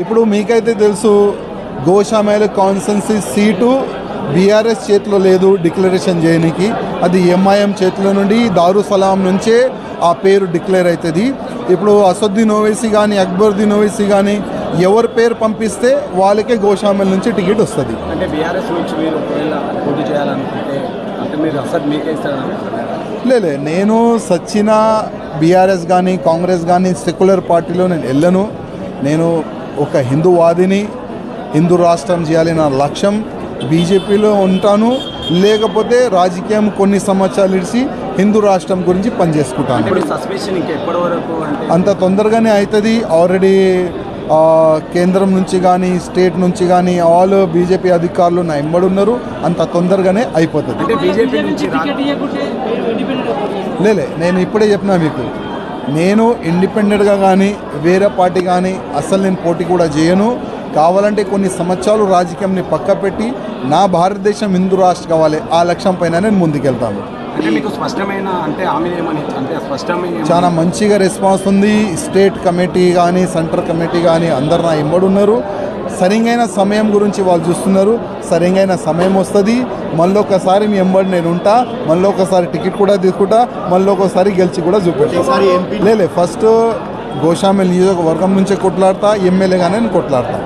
ఇప్పుడు మీకైతే తెలుసు గోషామేల కాన్సెన్సీ సీటు బీఆర్ఎస్ చేతిలో లేదు డిక్లరేషన్ చేయడానికి అది ఎంఐఎం చేతిలో నుండి దారుసలాం నుంచే ఆ పేరు డిక్లేర్ అవుతుంది ఇప్పుడు అసదుద్దీన్ ఓవైసీ కానీ అక్బరుద్దీన్ ఓవైసీ కానీ ఎవరి పేరు పంపిస్తే వాళ్ళకే గోషామేల్ నుంచి టికెట్ వస్తుంది. అంటే బీఆర్ఎస్ నుంచి మీరు ఒకవేళ పోటీ చేయాలనుకుంటే అంటే మీరు అసలు మీకే లేలే నేను సచ్చిన బీఆర్ఎస్ కానీ కాంగ్రెస్ కానీ సెక్యులర్ పార్టీలో నేను వెళ్ళను నేను ఒక హిందూవాదిని హిందూ రాష్ట్రం చేయాలి నా లక్ష్యం బీజేపీలో ఉంటాను లేకపోతే రాజకీయం కొన్ని సంవత్సరాలు ఇడిచి హిందూ రాష్ట్రం గురించి పనిచేసుకుంటాను. ఇప్పుడు సస్పెన్షన్ ఇంకా ఎప్పటి వరకు అంటే? అంత తొందరగానే అవుతుంది ఆల్రెడీ ఆ, కేంద్రం నుంచి కానీ స్టేట్ నుంచి కానీ ఆల్ బీజేపీ అధికారులు నా ఉన్నారు. అంత తొందరగానే అయిపోతుంది. లేలే నేను ఇప్పుడే చెప్పినా మీకు. నేను ఇండిపెండెంట్గా కానీ వేరే పార్టీ కానీ అసలు నేను పోటీ కూడా చేయను. కావాలంటే కొన్ని సంవత్సరాలు రాజకీయంని పక్క పెట్టి నా భారతదేశం హిందూ రాష్ట్ర కావాలి ఆ లక్ష్యం పైన నేను ముందుకెళ్తాను. చాలా మంచిగా రెస్పాన్స్ ఉంది. స్టేట్ కమిటీ కానీ సెంటర్ కమిటీ కానీ అందరు నా ఉన్నారు. సరిగైన సమయం గురించి వాళ్ళు చూస్తున్నారు. సరిగైన సమయం వస్తుంది. మళ్ళీ ఒకసారి మీ ఎంబడి నేను ఉంటా. మళ్ళీ ఒకసారి టికెట్ కూడా తీసుకుంటా. మళ్ళీ ఒకసారి గెలిచి కూడా చూపెట్టాను లేలే ఫస్ట్ గోషామిల్ నియోజకవర్గం నుంచే కొట్లాడతా. ఎమ్మెల్యేగానే నేను కొట్లాడతా.